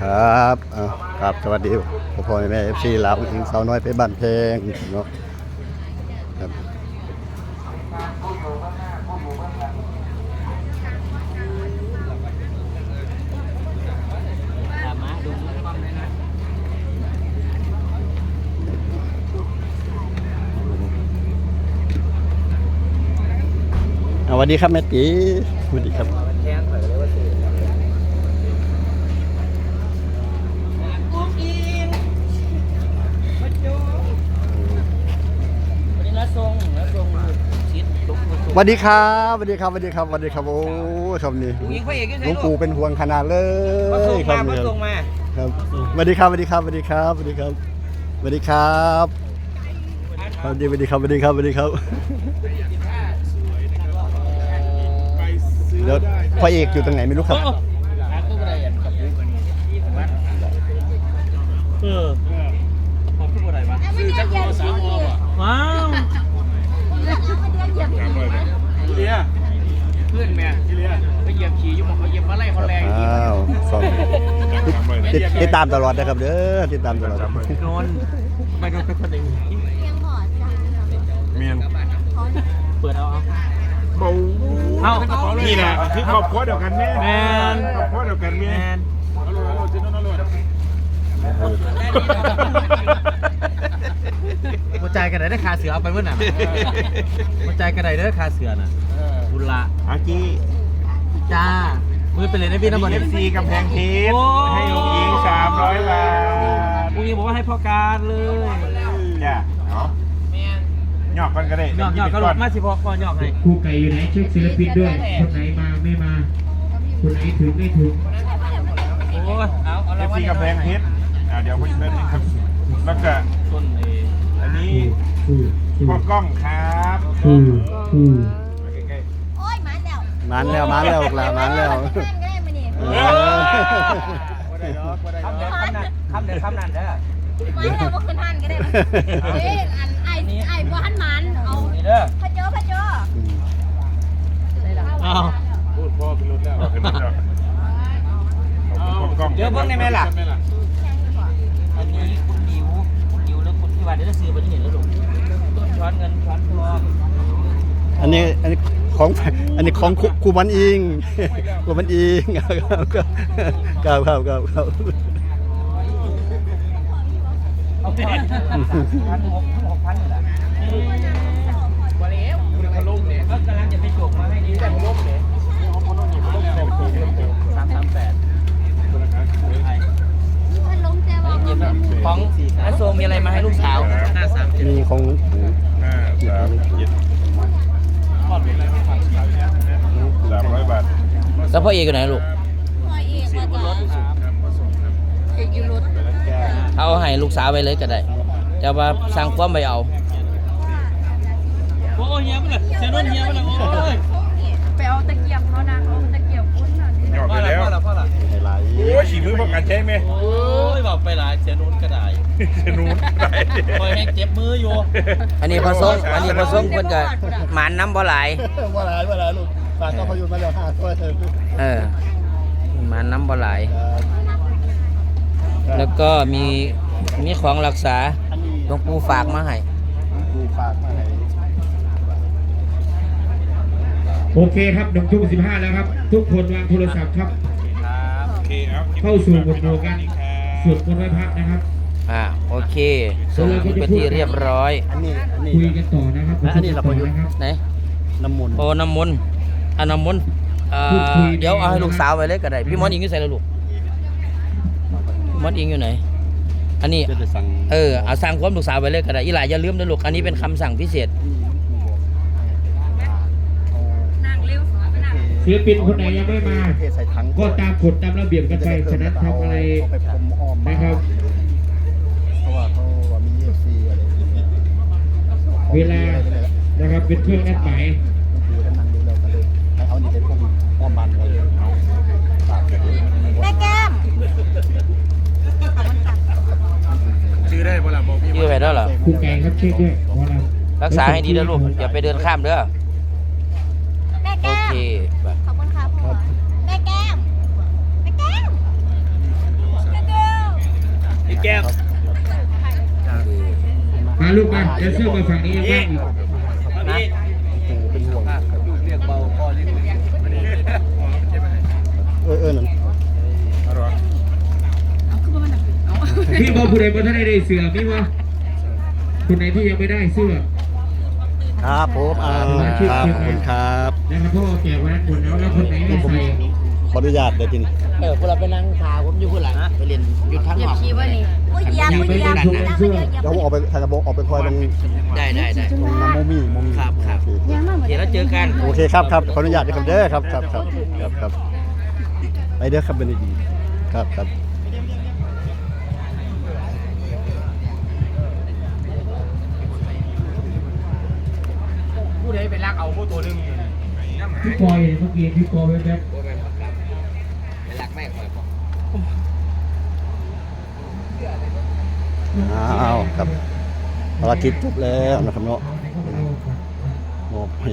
ครับเอาครับสวัสดีพ่อพ่อแม่เอฟซีลาวอิงสาวน้อยไปบ้านเพลงเนาะครับเอาสวัสดีครับแม่ตีสวัสดีครับ มันแทงข่อยก็เลยว่าสื่อวันนี้น้าทรงน้าทรงชิดลุกลุก ส วัสดีครับสวัสดีครับสวัสดีครับสวัสดีครับโอ้ยคำนี้ลุงยิงพระเอกยังหไงลวงลูปู่กเป็นห่วงขนาดเลมาส่ยงคมารับมาเนี่ยส่งมาครับสวัสดีครับสวัสดีครับสวัสดีครับสวัสดีครับสวัสดีครับสวัสดีสวัสดีครับสวัสดีครับสวัสดีครับเดี๋ยวพระเอกอยู่ตรงไหนไม่รู้ครับร้านตู้กระไดอันกับปุ๊กอันนี้เออขอบตู้กระไดวะ ซื้อจักรสามอบ่ ว้าว เลีย เพื่อนแม่ เลีย ไปเหยียบขี่อยู่หมองเขาเหยียบมาไล่เขาแรง อ้าวสอง ติดติดตามตลอดนะครับเด้อติดตามตลอดโดนไปโดนไปคนเองเมียนเปิดเอาเอาเบาเอานี่แหละคือครอบครัวเดียวกันแม่แมนครอบครัวเดียวกันแมแม่นฮัลโหลฮัลโหลจิโน่ฮัลโหลหัวใจกระไดได้คาเสือเอาไปเมื่อน่ะหัวใจกระไดได้คาเสือน่ะบุญละอาจีจ้า มือไปเลยนะพี่น้ำมันเอฟซีกำแพงเพชรโอ้ให้องค์หญิงสามร้อยบาทพรุ่งนี้บอกว่าให้พ่อการเลยจ้ะเนาะหยอกกันก็ได้หยอกหยอกกระโดดมาสิพ่อพ่อหยอกให้ครูไก่อยู่ไหนเช็คศิลปินด้วยคนไหนมาไม่มาคนไหนถึงไม่ถึงโอ้ยเอาเอาเอละฟซีกำแพงเพชรอ่าเดี๋ยวคุณเป็นครับแล้วก็ต้นเออันนี้ครูครูพ่อกล้องครับ ครูครู ใกล้ โอ้ยห มาแล้วมันแล้วมันแล้วลามันแล้วนั่นก็ได้มานี่เอๆคำเดียวคำนั้นคำเดียวคำนั้นเด้อหมาแล้วบ่ขึ้นหันก็ได้เอ้ยอันไอ้ไอ้บ่หันหมันเอานี่เด้อพระเจ้าพระเจ้าเอาพูดพ่อขึ้นรถแล้วขึ้นรถแล้วขอบคุณพ่อกล้องเดี๋ยวเบิ่งได้ไหมล่ะอันนี้คุณดิวคุณดิวแล้วคุณที่ว่าเดี๋ยวจะซื้อไปที่เห็นแล้วลูกต้นช้อนเงินช้อนทองอันนี้อันนี้ ของอันนี้ของครูครูมันอิงครูมันอิงครับครับครับครับเอาไปพันหกหกพันนี่แหละวันนี้เขาลงเนี่ยก็กำลังจะไปจกมาให้ดีแต่เขาลงเนี่ยสามสามแปดมันล้มแต่ว่าเก็บของอาโซมีอะไรมาให้ลูกสาวห้าสามเจ็ดมีของ ห้าสามเจ็ดสามร้อยบาท แล้ว พ่อเอกอยู่ไหนลูก พ่อเอกว่าจะเอกอยู่รถเอาให้ลูกสาวไปเลยก็ได้จะว่าสร้างความไปเอา โอ้เฮียมันเลยเซนนเฮียมันเลยโอ้ยไปเอาตะเกียบเขานะเอาตะเกียบอุ้นน่ะหยอกไปแล้วไฮไลท์โอ้ยฉีกมือประกันใช่ไหมโอ้ยบอกไปหลายเซนนก็ได้เชนูนได้คอยให้เจ็บมืออยู่ อันนี้พอส่งอันนี้พอส่งเพิ่นก็หมานน้ำบ่หลายว่าหลายว่าหลายลูก ฝากก็พยุนมาแล้วห้าตัวเธอเออหมานน้ำบ่หลาย แล้วก็มีมีของรักษาอันนี้หลวงปู่ฝากมาให้ครูฝากมาให้โอเคครับหนึ่งทุ่มสิบห้าแล้วครับ ทุกคนวางโทรศัพท์ครับโอเคเอาเข้าสู่บทโมกันสวดมนต์ไหว้พระนะครับอ่าโอเคส่งไปนที่เรียบร้อยอันนี้อันนี้คุยกันต่อนะครับอันนี้เราคุประยยุกัทนธ์ต่อนะครับไหนน้ำมนต์โอ้น้ำมนต์ อันน้ำมนต์เอ่พูดคุอยเดี๋ยวเอาให้นะครับลูกสาวไปเลยก็ได้พี่มอนอิงอยู่ใส่แล้วลูกมอนอิงอยู่ไหน อันนี้ จะได้สั่งเออเอาสั่งความลูกสาวไปเลยก็ได้อีหลายอย่าลืมนะลูกอันนี้เป็นคำสั่งพิเศษนางเร็วสอนไปนางศิลปินคนไหนยังไม่มา เทใส่ถังก็ตามกฎตามระเบียบกันไปฉะนั้นทำอะไรเอาไปพรมอ้อมมานะครับ เพราะว่าเขาว่ามีเอฟซีอะไรอย่างเงี้ยเวลานะครับเป็นเครื่องนัดหมาย ผู้แก่ครับเช็คด้วยวอลรักษาให้ดีนะลูกอย่าไปเดินข้ามเด้อแม่โอแก้ม เคขอบคุณครับแม่แก้แม่แก้แม่แก้อีแก้โอเคมาลูกมาเจเสื้อมาฝั่งนี้บ้าง พี่เป็นห่วงลูกเรียกเบาพ่อเยเรียกเออเออนั่นพี่บอกผู้ใดบ่ท่านใดเสือพี่บ่ คนไหนที่ยังไม่ได้เสื้อ ครับผมอ่าครับขอบคุณครับนะครับพ่อแจกวันนั้นหมดแล้วแล้วคนไหนไม่ใส่ขออนุญาตเดี๋ยวจินเออพวกเราไปนั่งทาผมอยู่ข้างหลังไปเรียนอยู่ทางเหยีหยอบกขี้ว่านี่โอ้ยยามโอ้ยยามยามยามเดี๋ยวผมออกไปทางกระบอกออกไปคอยตรงได้ได้ได้ตรงน้ำโมมี่โมมี่ครับครับโอเเดี๋ยวเราเจอกันโอเคครับครับขออนุญาตนะครับเด้อครับครับครับครับครับไปเด้อครับเป็นดีครับครับ ผู้ใดไปลักเอาผู้ตัวหนึ่งพี่ปอยเมื่อกี้พี่ปอยแบบไปลักแม่คอยบอกอ้าวครับภารกิจจบแล้วนะครับเนาะมอเค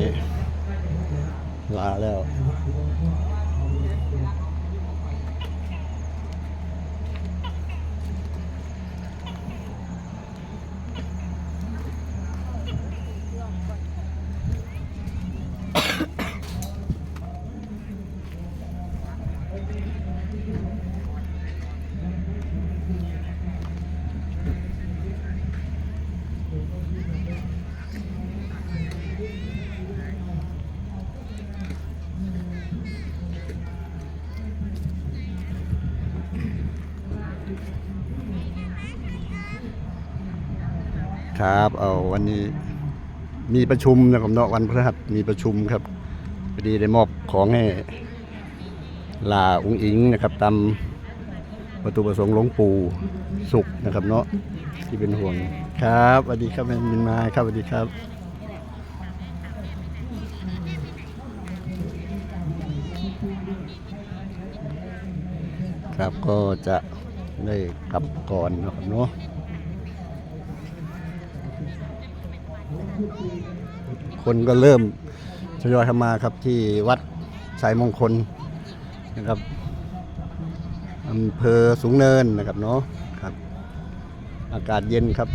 ลาแล้ว ครับเอาวันนี้มีประชุมนะครับเนาะวันพฤหัสมีประชุมครับพอดีได้มอบของให้ลาองค์อิงนะครับตามวัตถุประสงค์หลวงปู่สุขนะครับเนาะที่เป็นห่วงครับสวัสดีครับมินมาครับสวัสดีครับครับก็จะ ได้กลับก่อนนะครับเนาะคนก็เริ่มทยอยทำมาครับที่วัดสายมงคลนะครับอำเภอสูงเนินนะครับเนาะครับ อากาศเย็นครับ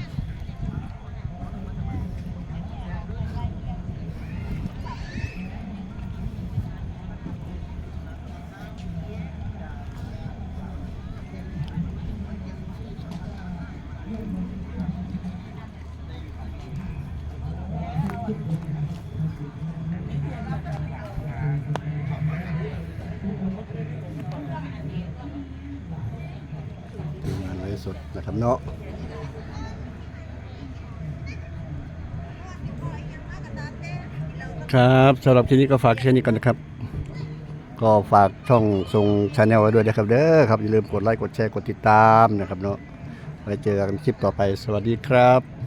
งานไลฟ์สดนะ ครับเนาะครับสำหรับที่นี้ก็ฝากแค่นี้ก่อนนะครับ ก็ฝากช่องทรงชาแนลไว้ด้วยนะครับเด้อครับอย่าลืมกดไลค์กดแชร์กดติดตามนะครับเนาะไว้เจอกันคลิปต่อไปสวัสดีครับ